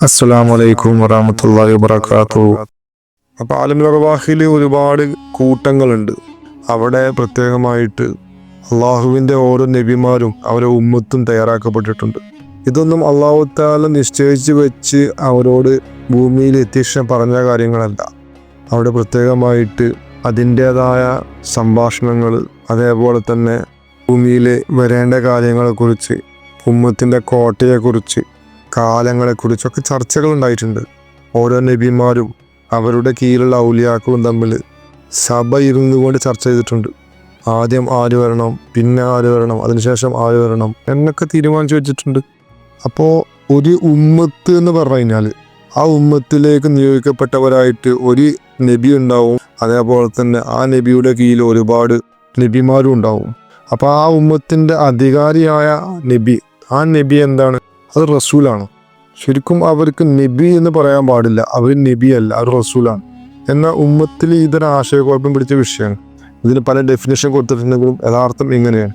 അസ്സാം വലൈക്കും അപ്പോൾ ഒരുപാട് കൂട്ടങ്ങളുണ്ട്. അവിടെ പ്രത്യേകമായിട്ട് അള്ളാഹുവിന്റെ ഓരോ നബിമാരും അവരെ ഉമ്മത്തും തയ്യാറാക്കപ്പെട്ടിട്ടുണ്ട്. ഇതൊന്നും അള്ളാഹു താല വെച്ച് അവരോട് ഭൂമിയിൽ എത്തിച്ച പറഞ്ഞ കാര്യങ്ങളല്ല. അവിടെ പ്രത്യേകമായിട്ട് അതിന്റെതായ സംഭാഷണങ്ങൾ അതേപോലെ തന്നെ ഭൂമിയിൽ വരേണ്ട കാര്യങ്ങളെക്കുറിച്ച് ഉമ്മത്തിന്റെ കോട്ടയെക്കുറിച്ച് കാലങ്ങളെക്കുറിച്ചൊക്കെ ചർച്ചകൾ ഉണ്ടായിട്ടുണ്ട് ഓരോ നബിമാരും അവരുടെ കീഴിലുള്ള ഔലിയാക്കളും തമ്മിൽ സഭ ഇരുന്നു കൊണ്ട് ചർച്ച ചെയ്തിട്ടുണ്ട്. ആദ്യം ആര് വരണം പിന്നെ ആര് വരണം അതിനുശേഷം ആര് വരണം എന്നൊക്കെ തീരുമാനിച്ചു വെച്ചിട്ടുണ്ട്. അപ്പോൾ ഒരു ഉമ്മത്ത് എന്ന് പറഞ്ഞു കഴിഞ്ഞാൽ ആ ഉമ്മത്തിലേക്ക് നിയോഗിക്കപ്പെട്ടവരായിട്ട് ഒരു നബി ഉണ്ടാവും. അതേപോലെ തന്നെ ആ നബിയുടെ കീഴിൽ ഒരുപാട് നബിമാരും ഉണ്ടാവും. അപ്പോൾ ആ ഉമ്മത്തിന്റെ അധികാരിയായ നബി ആ നബി എന്താണ്? അത് റസൂലാണ്. ശരിക്കും അവർക്ക് നബി എന്ന് പറയാൻ പാടില്ല. അവർ നബിയല്ല അവർ റസൂലാണ്. എന്നാൽ ഉമ്മത്തിൽ ഇതൊരു ആശയക്കുഴപ്പം പിടിച്ച വിഷയമാണ്. ഇതിന് പല ഡെഫിനേഷൻ കൊടുത്തിട്ടുണ്ടെങ്കിലും യഥാർത്ഥം ഇങ്ങനെയാണ്.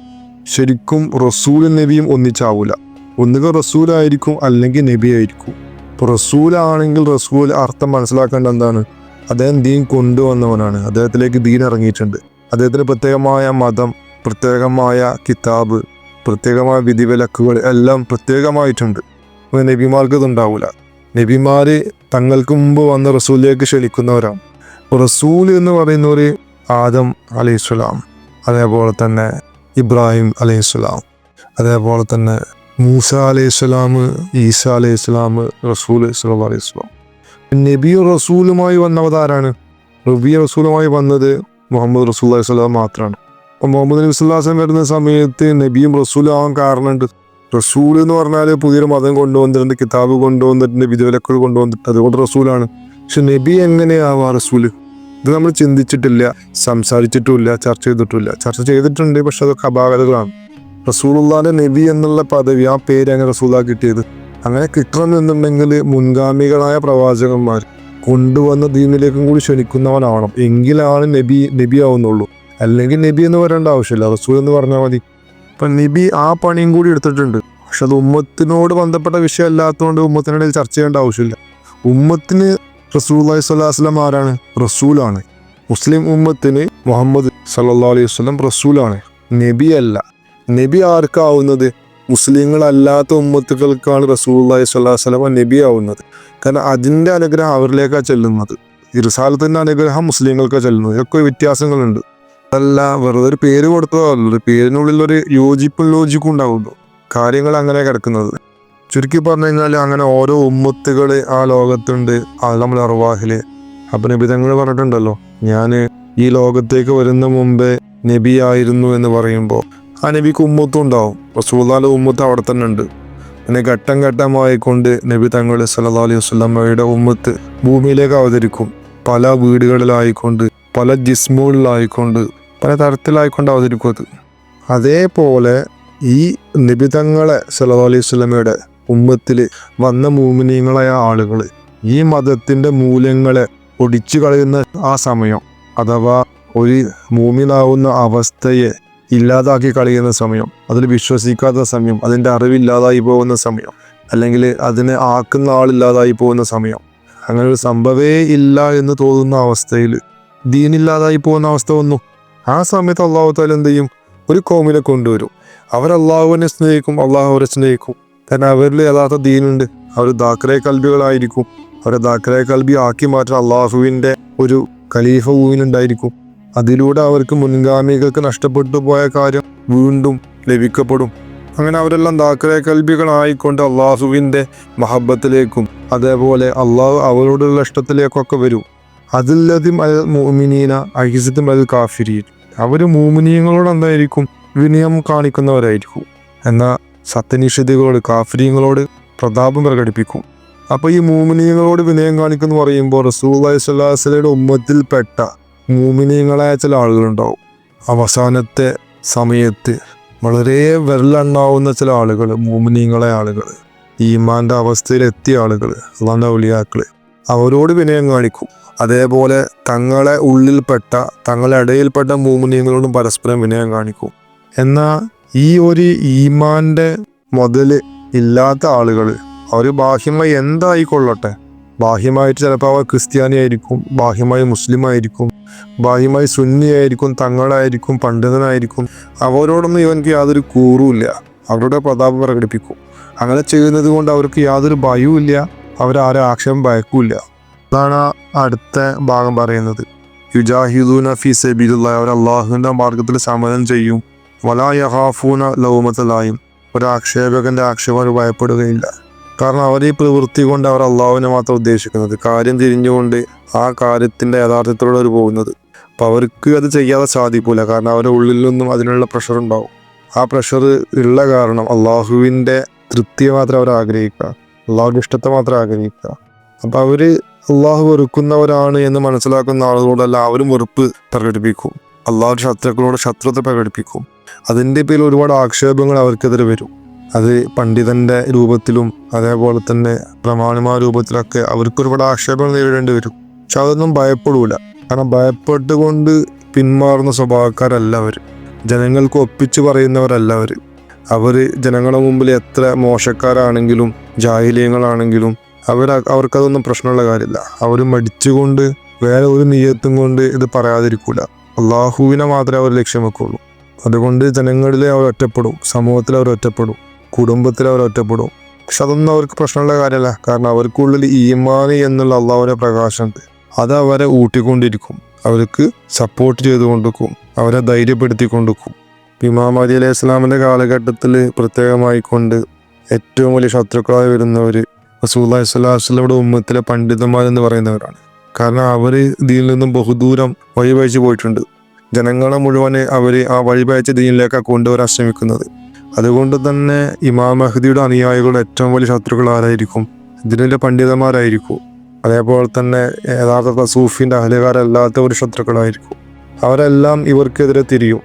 ശരിക്കും റസൂലും നബിയും ഒന്നിച്ചാവൂല. ഒന്നുകിൽ റസൂലായിരിക്കും അല്ലെങ്കിൽ നബി ആയിരിക്കും ഇപ്പോൾ റസൂലാണെങ്കിൽ റസൂൽ അർത്ഥം മനസ്സിലാക്കേണ്ട എന്താണ്? അദ്ദേഹം ദീൻ കൊണ്ടുവന്നവനാണ്. അദ്ദേഹത്തിലേക്ക് ദീൻ ഇറങ്ങിയിട്ടുണ്ട്. അദ്ദേഹത്തിന് പ്രത്യേകമായ മതം പ്രത്യേകമായ കിതാബ് പ്രത്യേകമായ വിധിവിലക്കുകൾ എല്ലാം പ്രത്യേകമായിട്ടുണ്ട്. അപ്പോൾ നബിമാർക്ക് ഇതുണ്ടാവില്ല നബിമാര് തങ്ങൾക്ക് മുമ്പ് വന്ന റസൂലിലേക്ക് ക്ഷണിക്കുന്നവരാണ്. റസൂൽ എന്ന് പറയുന്നവർ ആദം അലൈഹിസ്സലാം അതേപോലെ തന്നെ ഇബ്രാഹിം അലൈഹിസ്സലാം അതേപോലെ തന്നെ മൂസ അലൈഹിസ്സലാം ഈസ അലൈഹിസ്സലാം റസൂൽ സല്ലല്ലാഹു അലൈഹി വസല്ലം. നബിയും റസൂലുമായി വന്നവതാരാണ് റബിയ റസൂലുമായി വന്നത് മുഹമ്മദ് റസൂൽ അലൈഹി സ്വലാം മാത്രമാണ് അപ്പോൾ മുഹമ്മദ് നബി വരുന്ന സമയത്ത് നബിയും റസൂലും ആവാൻ കാരണമുണ്ട്. റസൂൽ എന്ന് പറഞ്ഞാൽ പുതിയൊരു മതം കൊണ്ടുവന്നിട്ടുണ്ട് കിതാബ് കൊണ്ടുവന്നിട്ടുണ്ട് വിധിവിലക്കുകൾ കൊണ്ടുവന്നിട്ടുണ്ട്. അതുകൊണ്ട് റസൂലാണ്. പക്ഷെ നബി എങ്ങനെയാവാ റസൂൽ? ഇത് നമ്മൾ ചിന്തിച്ചിട്ടില്ല സംസാരിച്ചിട്ടുമില്ല ചർച്ച ചെയ്തിട്ടില്ല ചർച്ച ചെയ്തിട്ടുണ്ട് പക്ഷെ അതൊക്കെ അപാകതകളാണ്. റസൂലുള്ളാന്റെ നബി എന്നുള്ള പദവി ആ പേര് അങ്ങനെ റസൂല കിട്ടിയത്? അങ്ങനെ കിട്ടണമെന്നുണ്ടെങ്കിൽ മുൻഗാമികളായ പ്രവാചകന്മാർ കൊണ്ടുവന്ന ദീനിലേക്കും കൂടി ക്ഷണിക്കുന്നവനാവണം. എങ്കിലാണ് നബി നബി ആവുന്നുള്ളൂ അല്ലെങ്കിൽ നബി എന്ന് പറയേണ്ട ആവശ്യമില്ല. റസൂൽ എന്ന് പറഞ്ഞാൽ മതി. ഇപ്പൊ നബി ആ പണിയും കൂടി എടുത്തിട്ടുണ്ട്. പക്ഷെ അത് ഉമ്മത്തിനോട് ബന്ധപ്പെട്ട വിഷയം അല്ലാത്തതുകൊണ്ട് ഉമ്മത്തിനിടയിൽ ചർച്ച ചെയ്യേണ്ട ആവശ്യമില്ല. ഉമ്മത്തിന് റസൂൽ സ്വലാസ്ലം ആരാണ്? റസൂലാണ്. മുസ്ലിം ഉമ്മത്തിന് മുഹമ്മദ് സല്ലാ അലൈഹി വസ്ലം റസൂലാണ്. നബി അല്ല. നബി ആർക്കാവുന്നത്? മുസ്ലിങ്ങളല്ലാത്ത ഉമ്മത്തുകൾക്കാണ് റസൂൽ സ്വല്ലാ വസ്ലം നബി ആവുന്നത് കാരണം അതിന്റെ അനുഗ്രഹം അവരിലേക്കാണ് ചെല്ലുന്നത്. ഇർസാലത്തിന്റെ അനുഗ്രഹം മുസ്ലിങ്ങൾക്കാണ് ചെല്ലുന്നത്. ഇതൊക്കെ വ്യത്യാസങ്ങളുണ്ട്. അതല്ല വെറുതെ ഒരു പേര് കൊടുത്തതല്ലോ പേരിനുള്ളിൽ ഒരു യോജിപ്പും ലോജിക്കും ഉണ്ടാവുള്ളൂ കാര്യങ്ങൾ അങ്ങനെ കിടക്കുന്നത്. ചുരുക്കി പറഞ്ഞു കഴിഞ്ഞാൽ അങ്ങനെ ഓരോ ഉമ്മത്തുകൾ ആ ലോകത്തുണ്ട് അത് നമ്മൾ അറുവാഹിൽ അപ്പൊ നബിതങ്ങൾ പറഞ്ഞിട്ടുണ്ടല്ലോ ഞാൻ ഈ ലോകത്തേക്ക് വരുന്ന മുമ്പേ നബി ആയിരുന്നു എന്ന് പറയുമ്പോൾ ആ നബിക്ക് ഉമ്മത്തും ഉണ്ടാവും. റസൂദാല ഉമ്മത്ത് അവിടെ തന്നെ ഉണ്ട്. പിന്നെ ഘട്ടം ഘട്ടമായിക്കൊണ്ട് നബി തങ്ങൾ സല്ലാ അലൈഹി വസ്ലമ്മയുടെ ഉമ്മത്ത് ഭൂമിയിലേക്ക് അവതരിക്കും. പല വീടുകളിലായിക്കൊണ്ട് പല ജിസ്മുകളിലായിക്കൊണ്ട് പല തരത്തിലായിക്കൊണ്ട് അവതരിക്കും അത് അതേപോലെ ഈ നിബിതങ്ങളെ സല്ലല്ലാഹു അലൈഹി സ്വലമയുടെ ഉമ്മത്തിൽ വന്ന മൂമിനീങ്ങളായ ആളുകൾ ഈ മതത്തിന്റെ മൂല്യങ്ങളെ ഒടിച്ചു കളയുന്ന ആ സമയം അഥവാ ഒരു മൂമിനാവുന്ന അവസ്ഥയെ ഇല്ലാതാക്കി കളയുന്ന സമയം അതിൽ വിശ്വസിക്കാത്ത സമയം അതിന്റെ അറിവില്ലാതായി പോകുന്ന സമയം അല്ലെങ്കിൽ അതിനെ ആക്കുന്ന ആളില്ലാതായി പോകുന്ന സമയം അങ്ങനെ ഒരു സംഭവേ ഇല്ല എന്ന് തോന്നുന്ന അവസ്ഥയിൽ ദീനില്ലാതായി പോകുന്ന അവസ്ഥ വന്നു. ആ സമയത്ത് അള്ളാഹു താല എന്ത് ചെയ്യും? ഒരു കോമിനെ കൊണ്ടുവരും. അവർ അള്ളാഹുവിനെ സ്നേഹിക്കും അള്ളാഹു അവരെ സ്നേഹിക്കും. കാരണം അവരിൽ യഥാർത്ഥ ദീനുണ്ട്. അവർ ദാക്കറെ കൽബികളായിരിക്കും. അവരെ ദാക്കറെ കൽബി ആക്കി മാറ്റാൻ അള്ളാഹുവിന്റെ ഒരു ഖലീഫ ഊവിനുണ്ടായിരിക്കും അതിലൂടെ അവർക്ക് മുൻഗാമികൾക്ക് നഷ്ടപ്പെട്ടു പോയ കാര്യം വീണ്ടും ലഭിക്കപ്പെടും. അങ്ങനെ അവരെല്ലാം ദാക്കറെ കൽബികളായിക്കൊണ്ട് അള്ളാഹുവിന്റെ മഹബത്തിലേക്കും അതേപോലെ അള്ളാഹു അവരോടുള്ള ഇഷ്ടത്തിലേക്കൊക്കെ വരും. അതില്ലതും അൽ മോമിനീന അഹിസത്തും അൽ കാഫിരീൻ. അവർ മോമിനീയങ്ങളോട് എന്തായിരിക്കും വിനയം കാണിക്കുന്നവരായിരിക്കും. എന്നാൽ സത്യനിഷേധികളോട് കാഫിരിയങ്ങളോട് പ്രതാപം പ്രകടിപ്പിക്കും. അപ്പോൾ ഈ മൂമിനീയങ്ങളോട് വിനയം കാണിക്കുന്നു പറയുമ്പോൾ റസൂൽ സ്വല്ലാസ്ലയുടെ ഉമ്മത്തിൽപ്പെട്ട മൂമിനീയങ്ങളായ ചില ആളുകളുണ്ടാവും. അവസാനത്തെ സമയത്ത് വളരെ വിരലെണ്ണാവുന്ന ചില ആളുകൾ മൂമിനീയങ്ങളായ ആളുകൾ ഈമാന്റെ അവസ്ഥയിലെത്തിയ ആളുകൾ അള്ളാന്റെ ഔലിയാക്കൾ. അവരോട് വിനയം കാണിക്കും. അതേപോലെ തങ്ങളെ ഉള്ളിൽപ്പെട്ട തങ്ങളെ ഇടയിൽപ്പെട്ട മൂമിനിയങ്ങളോടും പരസ്പരം വിനയം കാണിക്കും. എന്നാൽ ഈ ഒരു ഈമാന്റെ മുതൽ ഇല്ലാത്ത ആളുകൾ അവർ ബാഹ്യമായി എന്തായിക്കൊള്ളട്ടെ? ബാഹ്യമായിട്ട് ചിലപ്പോൾ അവർ ക്രിസ്ത്യാനി ആയിരിക്കും ബാഹ്യമായി മുസ്ലിം ആയിരിക്കും ബാഹ്യമായി സുന്നി ആയിരിക്കും തങ്ങളായിരിക്കും പണ്ഡിതനായിരിക്കും. അവരോടൊന്നും ഇവൻക്ക് യാതൊരു കൂറുമില്ല അവരുടെ പ്രതാപം പ്രകടിപ്പിക്കും. അങ്ങനെ ചെയ്യുന്നത് കൊണ്ട് അവർക്ക് യാതൊരു ഭയവും ഇല്ല. അവരാരും ആക്ഷേപം ഭയക്കൂല അതാണ് അടുത്ത ഭാഗം പറയുന്നത്. യുജാഹിദൂന ഫി സബീലുള്ള അവർ അള്ളാഹുവിന്റെ മാർഗത്തിൽ സമരം ചെയ്യും. വലാ യഹാഫൂന ലൗമത്തലായും ഒരു ആക്ഷേപകന്റെ ആക്ഷേപം അവർ ഭയപ്പെടുകയില്ല. കാരണം അവർ ഈ പ്രവൃത്തി കൊണ്ട് അവർ അള്ളാഹുവിനെ മാത്രം ഉദ്ദേശിക്കുന്നത് കാര്യം തിരിഞ്ഞുകൊണ്ട് ആ കാര്യത്തിന്റെ യഥാർത്ഥത്തിലൂടെ അവർ പോകുന്നത്. അപ്പോൾ അവർക്ക് അത് ചെയ്യാതെ സാധിക്കൂല കാരണം അവരുടെ ഉള്ളിൽ നിന്നും അതിനുള്ള പ്രഷർ ഉണ്ടാവും. ആ പ്രഷർ ഉള്ള കാരണം അള്ളാഹുവിന്റെ തൃപ്തിയെ മാത്രം അവർ ആഗ്രഹിക്കുക. അള്ളാഹുവിന്റെ ഇഷ്ടത്തെ മാത്രം ആഗ്രഹിക്കുക. അപ്പൊ അവർ അള്ളാഹു വെറുക്കുന്നവരാണ് എന്ന് മനസ്സിലാക്കുന്ന ആളുകളോടല്ല അവരും വെറുപ്പ് പ്രകടിപ്പിക്കും. അള്ളാഹു ശത്രുക്കളോട് ശത്രുത പ്രകടിപ്പിക്കും. അതിന്റെ പേരിൽ ഒരുപാട് ആക്ഷേപങ്ങൾ അവർക്കെതിരെ വരും. അത് പണ്ഡിതന്റെ രൂപത്തിലും അതേപോലെ തന്നെ പ്രമാണിമാ രൂപത്തിലൊക്കെ അവർക്ക് ഒരുപാട് ആക്ഷേപങ്ങൾ നേരിടേണ്ടി വരും. പക്ഷെ അതൊന്നും ഭയപ്പെടൂല. കാരണം ഭയപ്പെട്ടുകൊണ്ട് പിന്മാറുന്ന സ്വഭാവക്കാരല്ല അവർ ജനങ്ങൾക്ക് ഒപ്പിച്ചു പറയുന്നവരല്ല അവർ അവർ ജനങ്ങളുടെ മുമ്പിൽ എത്ര മോശക്കാരാണെങ്കിലും ജാഹിലീയങ്ങളാണെങ്കിലും അവർ അവർക്കതൊന്നും പ്രശ്നമുള്ള കാര്യമില്ല. അവർ മടിച്ചുകൊണ്ട് വേറെ ഒരു നീയത്തും കൊണ്ട് ഇത് പറയാതിരിക്കൂല. അള്ളാഹുവിനെ മാത്രമേ അവർ ലക്ഷ്യം വെക്കുള്ളൂ. അതുകൊണ്ട് ജനങ്ങളിൽ അവർ ഒറ്റപ്പെടും. സമൂഹത്തിൽ അവർ ഒറ്റപ്പെടും. കുടുംബത്തിൽ അവർ ഒറ്റപ്പെടും. പക്ഷെ അതൊന്നും അവർക്ക് പ്രശ്നമുള്ള കാര്യമല്ല. കാരണം അവർക്കുള്ളിൽ ഈമാനി എന്നുള്ള അള്ളാഹുവിന്റെ പ്രകാശമുണ്ട്. അത് അവരെ ഊട്ടിക്കൊണ്ടിരിക്കും. അവർക്ക് സപ്പോർട്ട് ചെയ്തുകൊണ്ടിരിക്കും. അവരെ ധൈര്യപ്പെടുത്തിക്കൊണ്ടിരിക്കും. ഇമാം അലി അലൈഹി ഇസ്ലാമിന്റെ കാലഘട്ടത്തിൽ പ്രത്യേകമായിക്കൊണ്ട് ഏറ്റവും വലിയ ശത്രുക്കളായി വരുന്നവർ റസൂല്ലാഹി സ്വലാസ്ലയുടെ ഉമ്മത്തിലെ പണ്ഡിതന്മാരെന്ന് പറയുന്നവരാണ്. കാരണം അവർ ഇതിൽ നിന്നും ബഹുദൂരം വഴിപഴിച്ച് പോയിട്ടുണ്ട്. ജനങ്ങളെ മുഴുവൻ അവർ ആ വഴിപയച്ച ദീനിലേക്കാണ് കൊണ്ടുവരാൻ ശ്രമിക്കുന്നത്. അതുകൊണ്ട് തന്നെ ഇമാം മഹദിയുടെ അനുയായികളുടെ ഏറ്റവും വലിയ ശത്രുക്കൾ ആരായിരിക്കും? ഇതിലെ പണ്ഡിതന്മാരായിരിക്കും. അതേപോലെ തന്നെ യഥാർത്ഥ സൂഫിന്റെ അഹലുകാരല്ലാത്ത ഒരു ശത്രുക്കളായിരിക്കും. അവരെല്ലാം ഇവർക്കെതിരെ തിരിയും.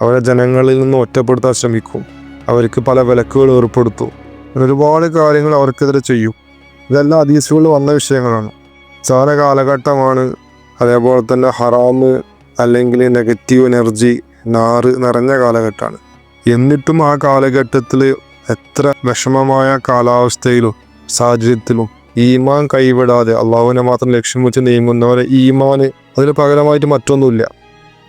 അവരെ ജനങ്ങളിൽ നിന്ന് ഒറ്റപ്പെടുത്താൻ ശ്രമിക്കും. അവർക്ക് പല വിലക്കുകൾ ഏർപ്പെടുത്തും. ഒരുപാട് കാര്യങ്ങൾ അവർക്കെതിരെ ചെയ്യും. ഇതെല്ലാം അതീസുകളിൽ വന്ന വിഷയങ്ങളാണ്. സാര കാലഘട്ടമാണ് അതേപോലെ തന്നെ ഹറാമ് അല്ലെങ്കിൽ നെഗറ്റീവ് എനർജി നാറ് നിറഞ്ഞ കാലഘട്ടമാണ്. എന്നിട്ടും ആ കാലഘട്ടത്തിൽ എത്ര വിഷമമായ കാലാവസ്ഥയിലും സാഹചര്യത്തിലും ഈമാൻ കൈവിടാതെ അള്ളാഹുവിനെ മാത്രം ലക്ഷ്യം വെച്ച് നീങ്ങുന്നവരെ ഈമാന് അതിന് പകരമായിട്ട് മറ്റൊന്നുമില്ല.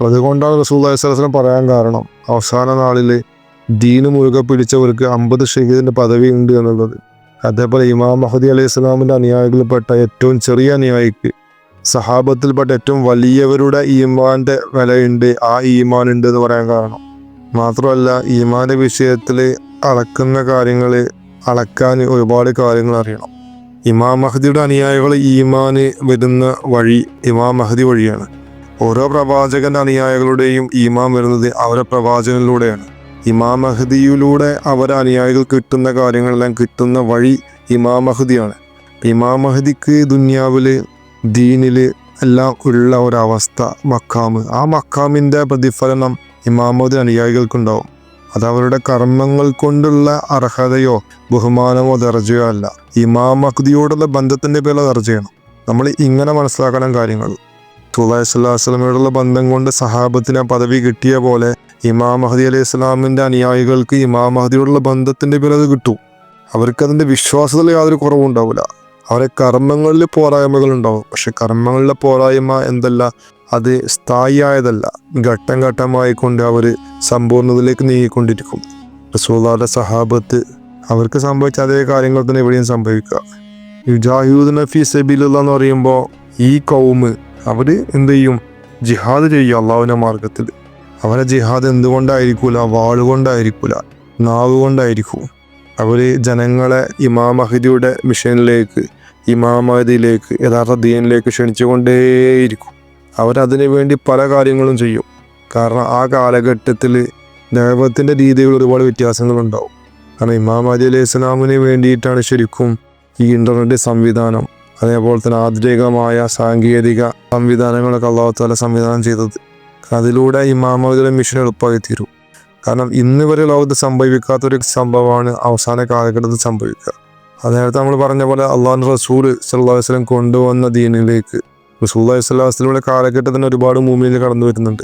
അതുകൊണ്ടാണ് റസൂൽ അലൈഹിസ്ലം പറയാൻ കാരണം അവസാന നാളിൽ ദീന് മുറുകെ പിടിച്ചവർക്ക് അമ്പത് ഷഹീദിന്റെ പദവി ഉണ്ട് എന്നുള്ളത്. അതേപോലെ ഇമാം മഹദി അലൈഹി സ്വലാമിന്റെ അനുയായികളിൽപ്പെട്ട ഏറ്റവും ചെറിയ അനുയായിക്ക് സഹാബത്തിൽപ്പെട്ട ഏറ്റവും വലിയവരുടെ ഈമാന്റെ വിലയുണ്ട് ആ ഈമാൻ ഉണ്ട് എന്ന് പറയാൻ കാരണം. മാത്രമല്ല ഈമാന്റെ വിഷയത്തിൽ അളക്കുന്ന കാര്യങ്ങൾ അളക്കാൻ ഒരുപാട് കാര്യങ്ങൾ അറിയണം. ഇമാം മഹദിയുടെ അനുയായികൾ ഈമാന് വരുന്ന വഴി ഇമാം മഹദി വഴിയാണ്. ഓരോ പ്രവാചകന്റെ അനുയായികളുടെയും ഇമാം വരുന്നത് അവരെ പ്രവാചകനിലൂടെയാണ്. ഇമാം മഹദിയിലൂടെ അവരെ അനുയായികൾ കിട്ടുന്ന കാര്യങ്ങളെല്ലാം കിട്ടുന്ന വഴി ഇമാം മഹദിയാണ്. ഇമാം മഹദിക്ക് ദുന്യാവിൽ ദീനിൽ എല്ലാം ഉള്ള ഒരവസ്ഥ മക്കാമ് ആ മക്കാമിന്റെ പ്രതിഫലനം ഇമാമോദി അനുയായികൾക്കുണ്ടാവും. അത് അവരുടെ കർമ്മങ്ങൾ കൊണ്ടുള്ള അർഹതയോ ബഹുമാനമോ ദർജയോ അല്ല. ഇമാം മഹദിയോടുള്ള ബന്ധത്തിന്റെ പേരിൽ ദർജയാണ് നമ്മൾ ഇങ്ങനെ മനസ്സിലാക്കണം കാര്യങ്ങൾ. തുലാഹി സ്വല്ലാസ്ലമയോടുള്ള ബന്ധം കൊണ്ട് സഹാബത്തിന് ആ പദവി കിട്ടിയ പോലെ ഇമാം മഹദി അലൈഹി സ്വലാമിന്റെ അനുയായികൾക്ക് ഇമാം മഹദിയോടുള്ള ബന്ധത്തിന്റെ പേരിൽ അത് കിട്ടും. അവർക്കതിന്റെ വിശ്വാസത്തിൽ യാതൊരു കുറവും ഉണ്ടാവില്ല അവരെ കർമ്മങ്ങളിൽ പോരായ്മകൾ ഉണ്ടാവും. പക്ഷെ കർമ്മങ്ങളിലെ പോരായ്മ എന്തല്ല? അത് സ്ഥായിയായതല്ല. ഘട്ടം ഘട്ടമായിക്കൊണ്ട് അവർ സമ്പൂർണതയിലേക്ക് നീങ്ങിക്കൊണ്ടിരിക്കും. റസൂലാന്റെ സഹാബത്ത് അവർക്ക് സംഭവിച്ച അതേ കാര്യങ്ങൾ തന്നെ എവിടെയും സംഭവിക്കുക. യുജാഹിദ് നഫി സബീലുള്ള എന്ന് പറയുമ്പോൾ ഈ കൗമ് അവർ എന്ത് ചെയ്യും? ജിഹാദ് ചെയ്യും അള്ളാഹുവിന്റെ മാർഗത്തിൽ അവരെ ജിഹാദ് എന്തുകൊണ്ടായിരിക്കൂല? വാളുകൊണ്ടായിരിക്കൂല നാവ് കൊണ്ടായിരിക്കും. അവർ ജനങ്ങളെ ഇമാം മഹദിയുടെ മിഷനിലേക്ക് ഇമാം മഹദിയിലേക്ക് യഥാർത്ഥ ദീനിലേക്ക് ക്ഷണിച്ചുകൊണ്ടേയിരിക്കും. അവരതിനു വേണ്ടി പല കാര്യങ്ങളും ചെയ്യും. കാരണം ആ കാലഘട്ടത്തിൽ ദൈവത്തിന്റെ രീതിയിൽ ഒരുപാട് വ്യത്യാസങ്ങളുണ്ടാവും. കാരണം ഇമാം അലി അലൈഹി ഇസ്ലാമിന് വേണ്ടിയിട്ടാണ് ശരിക്കും ഈ ഇന്റർനെറ്റ് സംവിധാനം. അതേപോലെ തന്നെ ആധുനികമായ സാങ്കേതിക സംവിധാനങ്ങളൊക്കെ അള്ളാഹു താല സംവിധാനം ചെയ്തത്. അതിലൂടെ ഈ മിഷൻ എളുപ്പമായി തീരും. കാരണം ഇന്ന് വരെ ലോകത്ത് സംഭവിക്കാത്തൊരു സംഭവമാണ് അവസാന കാലഘട്ടത്തിൽ സംഭവിക്കുക. അത് നേരത്തെ നമ്മൾ പറഞ്ഞ പോലെ അള്ളാഹു റസൂൽ സല്ലാ വസ്ലം കൊണ്ടുവന്ന ദീനിലേക്ക് റസൂൽ അലൈഹി കാലഘട്ടത്തിൽ കാലഘട്ടത്തിന് ഒരുപാട് മൂമിയിൽ കടന്നു വരുന്നുണ്ട്.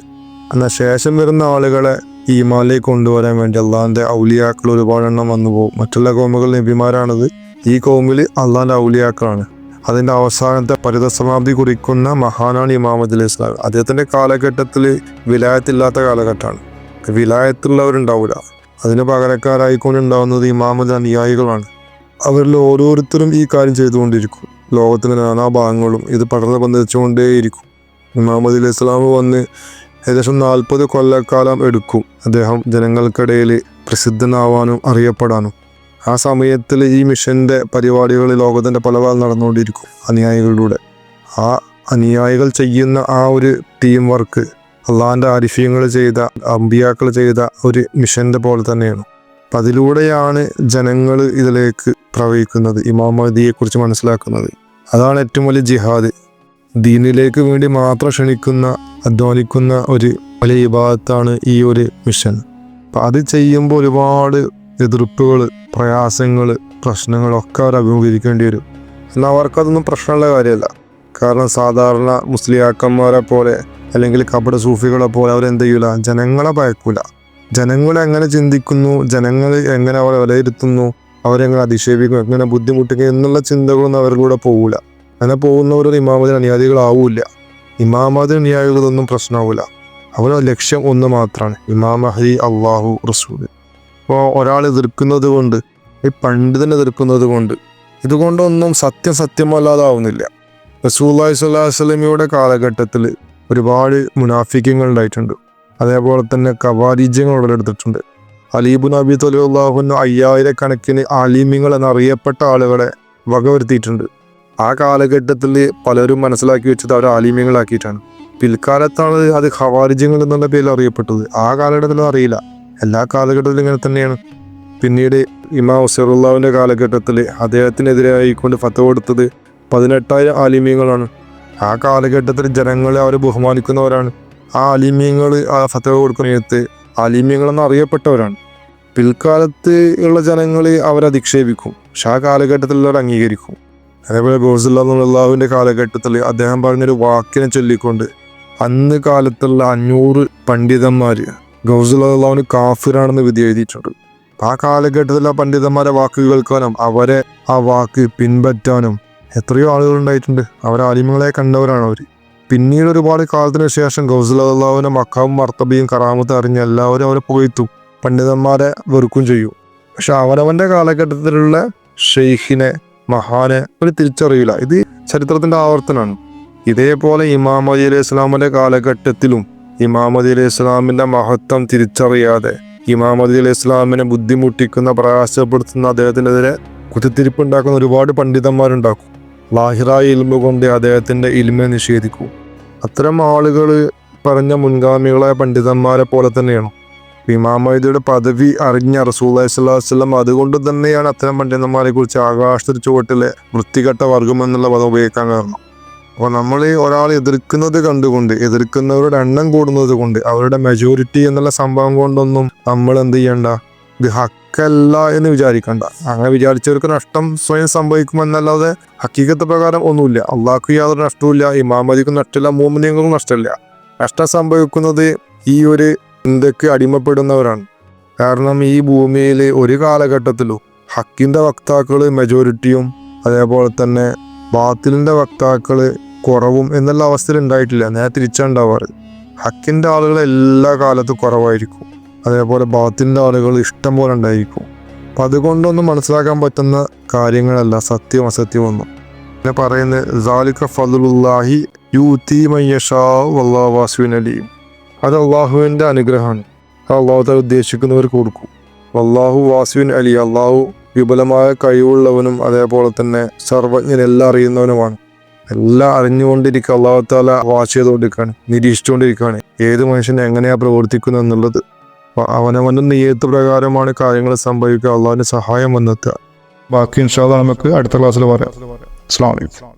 എന്നാൽ ശേഷം വരുന്ന ആളുകളെ ഈമാനിലേക്ക് കൊണ്ടുവരാൻ വേണ്ടി അള്ളാഹിന്റെ ഔലിയാക്കൾ ഒരുപാടെണ്ണം വന്നു പോകും. മറ്റുള്ള കോമുകൾ നബിമാരാണത്. ഈ കോമിൽ അള്ളാഹിന്റെ ഔലിയാക്കളാണ്. അതിന്റെ അവസാനത്തെ പരിതസമാപ്തി കുറിക്കുന്ന മഹാനാണ് ഇമാമദ് അലി ഇസ്ലാം. അദ്ദേഹത്തിന്റെ കാലഘട്ടത്തിൽ വിലായത്തില്ലാത്ത കാലഘട്ടമാണ്. വിലായത്തുള്ളവരുണ്ടാവില്ല അതിന് പകരക്കാരായിക്കൊണ്ടുണ്ടാവുന്നത് ഇമാമദ് അനുയായികളാണ്. അവരിൽ ഓരോരുത്തരും ഈ കാര്യം ചെയ്തുകൊണ്ടിരിക്കും. ലോകത്തിന്റെ നാനാഭാഗങ്ങളും ഇത് പടർന്ന് പന്തിച്ചുകൊണ്ടേയിരിക്കും ഇമാമദ് അലി ഇസ്ലാം വന്ന് ഏകദേശം നാൽപ്പത് കൊല്ലക്കാലം എടുക്കും. അദ്ദേഹം ജനങ്ങൾക്കിടയിൽ പ്രസിദ്ധനാവാനും അറിയപ്പെടാനും. ആ സമയത്തിൽ ഈ മിഷന്റെ പരിപാടികൾ ലോകത്തിന്റെ പല ഭാഗം നടന്നുകൊണ്ടിരിക്കും അനുയായികളിലൂടെ. ആ അനുയായികൾ ചെയ്യുന്ന ആ ഒരു ടീം വർക്ക് അള്ളാഹാന്റെ ആരിഫ്യങ്ങൾ ചെയ്ത അമ്പിയാക്കൾ ചെയ്ത ഒരു മിഷന്റെ പോലെ തന്നെയാണ്. അപ്പം അതിലൂടെയാണ് ജനങ്ങൾ ഇതിലേക്ക് പ്രവഹിക്കുന്നത് ഇമാം കുറിച്ച് മനസ്സിലാക്കുന്നത്. അതാണ് ഏറ്റവും വലിയ ജിഹാദ്. ദീനിലേക്ക് വേണ്ടി മാത്രം ക്ഷണിക്കുന്ന അധ്വാനിക്കുന്ന ഒരു വലിയ വിഭാഗത്താണ് ഈ ഒരു മിഷൻ. അപ്പം അത് ചെയ്യുമ്പോൾ ഒരുപാട് എതിർപ്പുകൾ പ്രയാസങ്ങൾ പ്രശ്നങ്ങളൊക്കെ അവർ അഭിമുഖീകരിക്കേണ്ടി വരും. എന്നാൽ അവർക്കതൊന്നും പ്രശ്നമുള്ള കാര്യമല്ല. കാരണം സാധാരണ മുസ്ലിയാക്കന്മാരെ പോലെ അല്ലെങ്കിൽ കപട സൂഫികളെ പോലെ അവരെന്ത് ചെയ്യൂല? ജനങ്ങളെ ഭയക്കൂല. ജനങ്ങളെ എങ്ങനെ ചിന്തിക്കുന്നു? ജനങ്ങൾ എങ്ങനെ അവരെ വിലയിരുത്തുന്നു? അവരെങ്ങനെ അധിക്ഷേപിക്കും എങ്ങനെ ബുദ്ധിമുട്ടിക്കും എന്നുള്ള ചിന്തകളൊന്നും അവരിലൂടെ പോകൂല അങ്ങനെ പോകുന്നവരൊരു ഇമാമതിന് അനുയാദികളാവൂല ഇമാമതിന് അനുയായികളൊന്നും പ്രശ്നമാവില്ല അവരുടെ ലക്ഷ്യം ഒന്ന് മാത്രമാണ്. ഇമാം മഹദി അള്ളാഹു റസൂൽ ഇപ്പോൾ ഒരാൾ എതിർക്കുന്നത് കൊണ്ട് ഈ പണ്ഡിതനെ എതിർക്കുന്നത് കൊണ്ട് ഇതുകൊണ്ടൊന്നും സത്യം സത്യമല്ലാതാവുന്നില്ല. റസൂല്ലായി സ്വല്ലാഹു വസ്ലമിയുടെ കാലഘട്ടത്തിൽ ഒരുപാട് മുനാഫിക്കങ്ങൾ ഉണ്ടായിട്ടുണ്ട്. അതേപോലെ തന്നെ കവാരിജ്യങ്ങൾ ഉടലെടുത്തിട്ടുണ്ട്. അലീബുൻ അബി തൊലാഹുന് അയ്യായിരക്കണക്കിന് അലീമിങ്ങൾ എന്നറിയപ്പെട്ട ആളുകളെ വകവരുത്തിയിട്ടുണ്ട്. ആ കാലഘട്ടത്തിൽ പലരും മനസ്സിലാക്കി വെച്ചത് അവർ ആലിമ്യങ്ങളാക്കിയിട്ടാണ് പിൽക്കാലത്താണ് അത് ഖവാരിജ്യങ്ങൾ എന്നുള്ള പേരിൽ അറിയപ്പെട്ടത്. ആ കാലഘട്ടത്തിലും അറിയില്ല. എല്ലാ കാലഘട്ടത്തിലും ഇങ്ങനെ തന്നെയാണ്. പിന്നീട് ഇമാ ഉസറുല്ലാവിന്റെ കാലഘട്ടത്തിൽ അദ്ദേഹത്തിനെതിരായിക്കൊണ്ട് ഫത്ത കൊടുത്തത് പതിനെട്ടായിരം ആലിമ്യങ്ങളാണ് ആ കാലഘട്ടത്തിൽ ജനങ്ങളെ അവർ ബഹുമാനിക്കുന്നവരാണ്. ആ ആലിമ്യങ്ങൾ ആ ഫത്ത കൊടുക്കുന്ന ആലിമ്യങ്ങളെന്ന് അറിയപ്പെട്ടവരാണ്. പിൽക്കാലത്ത് ഉള്ള ജനങ്ങൾ അവരധിക്ഷേപിക്കും പക്ഷെ ആ കാലഘട്ടത്തിൽ അവർ അംഗീകരിക്കും. അതേപോലെ ഗോസുല്ലാഹുവിന്റെ കാലഘട്ടത്തിൽ അദ്ദേഹം പറഞ്ഞൊരു വാക്കിനെ ചൊല്ലിക്കൊണ്ട് അന്ന് കാലത്തുള്ള അഞ്ഞൂറ് പണ്ഡിതന്മാർ ഗൗസുല്ലാഹുവിന് കാഫിറാണെന്ന് വിധി എഴുതിയിട്ടുണ്ട്. ആ കാലഘട്ടത്തിൽ ആ പണ്ഡിതന്മാരെ വാക്ക് കേൾക്കാനും അവരെ ആ വാക്ക് പിൻപറ്റാനും എത്രയോ ആളുകൾ ഉണ്ടായിട്ടുണ്ട്. അവർ ആലിമങ്ങളെ കണ്ടവരാണ് അവർ പിന്നീട് ഒരുപാട് കാലത്തിന് ശേഷം ഗൗസുലാവിനെ മക്കാവും മർത്തബിയും കറാമത്തും അറിഞ്ഞ് എല്ലാവരും അവരെ പുകഴ്ത്തു പണ്ഡിതന്മാരെ വെറുക്കും ചെയ്യും. പക്ഷെ അവനവന്റെ കാലഘട്ടത്തിലുള്ള ഷെയ്ഖിനെ മഹാനെ ഒരു തിരിച്ചറിയില്ല ഇത് ചരിത്രത്തിന്റെ ആവർത്തനമാണ്. ഇതേപോലെ ഇമാം അലി അലൈഹി ഇസ്ലാമിന്റെ കാലഘട്ടത്തിലും ഇമാം അലി ഇസ്ലാമിന്റെ മഹത്വം തിരിച്ചറിയാതെ ഇമാമതി അലി ഇസ്ലാമിനെ ബുദ്ധിമുട്ടിക്കുന്ന പ്രയാസപ്പെടുത്തുന്ന അദ്ദേഹത്തിനെതിരെ കുത്തിത്തിരിപ്പുണ്ടാക്കുന്ന ഒരുപാട് പണ്ഡിതന്മാരുണ്ടാക്കും. ലാഹിറായ ഇൽമ കൊണ്ട് അദ്ദേഹത്തിന്റെ ഇൽമ നിഷേധിക്കും. അത്തരം ആളുകൾ പറഞ്ഞ മുൻഗാമികളായ പണ്ഡിതന്മാരെ പോലെ തന്നെയാണ്. ഇമാമയുടെ പദവി അറിഞ്ഞ റസൂല്ലി സ്വല്ലാസ്ലം അതുകൊണ്ട് തന്നെയാണ് അത്തരം പണ്ഡിതന്മാരെ കുറിച്ച് ആകാശത്തിൽ ചുവട്ടിലെ വൃത്തികെട്ട വർഗം എന്നുള്ള പദം ഉപയോഗിക്കാൻ കാരണം. അപ്പോൾ നമ്മൾ ഒരാൾ എതിർക്കുന്നത് കണ്ടുകൊണ്ട് എതിർക്കുന്നവരുടെ എണ്ണം കൂടുന്നത് കൊണ്ട് അവരുടെ മെജോറിറ്റി എന്നുള്ള സംഭവം കൊണ്ടൊന്നും നമ്മൾ എന്ത് ചെയ്യണ്ട? ഇത് ഹക്കല്ല എന്ന് വിചാരിക്കണ്ട. അങ്ങനെ വിചാരിച്ചവർക്ക് നഷ്ടം സ്വയം സംഭവിക്കുമെന്നല്ലാതെ ഹക്കീകത്ത് പ്രകാരം ഒന്നുമില്ല. അള്ളാഹ്ക്ക് യാതൊരു നഷ്ടവുമില്ല ഇമാമതിക്കും നഷ്ടമില്ല മൂമിനിയങ്ങൾക്കും നഷ്ടമില്ല. നഷ്ടം സംഭവിക്കുന്നത് ഈ ഒരു ഇന്ത്യയ്ക്ക് അടിമപ്പെടുന്നവരാണ്. കാരണം ഈ ഭൂമിയിൽ ഒരു കാലഘട്ടത്തിലും ഹക്കിന്റെ വക്താക്കൾ മെജോറിറ്റിയും അതേപോലെ തന്നെ ബാത്തിലിന്റെ വക്താക്കൾ കുറവും എന്നുള്ള അവസ്ഥയിൽ ഉണ്ടായിട്ടില്ല. നേരെ തിരിച്ചുണ്ടാവാറ്. ഹക്കിന്റെ ആളുകൾ എല്ലാ കാലത്തും കുറവായിരിക്കും. അതേപോലെ ബാത്തിന്റെ ആളുകൾ ഇഷ്ടം പോലെ ഉണ്ടായിരിക്കും. അപ്പം അതുകൊണ്ടൊന്നും മനസ്സിലാക്കാൻ പറ്റുന്ന കാര്യങ്ങളല്ല സത്യം അസത്യം ഒന്നും പിന്നെ പറയുന്നത് ഫലുല്ലാഹി ഫലുല്ലാഹി യൂത്തി മയ്യഷാ വല്ലാ വാസുവിൻ അലിയും അത് അള്ളാഹുവിന്റെ അനുഗ്രഹമാണ്. താല ഉദ്ദേശിക്കുന്നവർ കൊടുക്കും. വല്ലാഹു വാസുവിൻ അലി. അള്ളാഹു വിപുലമായ കഴിവുള്ളവനും അതേപോലെ തന്നെ സർവജ്ഞൻ എല്ലാം അറിയുന്നവനുമാണ്. എല്ലാം അറിഞ്ഞുകൊണ്ടിരിക്കുക അള്ളാഹത്താല വാച്ച് ചെയ്തുകൊണ്ടിരിക്കുകയാണ് നിരീക്ഷിച്ചുകൊണ്ടിരിക്കുകയാണ്. ഏത് മനുഷ്യൻ എങ്ങനെയാണ് പ്രവർത്തിക്കുന്നത് എന്നുള്ളത്? അവനവന്റെ നിയത്ത് പ്രകാരമാണ് കാര്യങ്ങൾ സംഭവിക്കുക അള്ളാഹുവിന്റെ സഹായം വന്നെത്തുക. ബാക്കി ഇൻഷാല്ല നമുക്ക് അടുത്ത ക്ലാസ്സിൽ പറയാം. അസ്സാം വലൈക്കും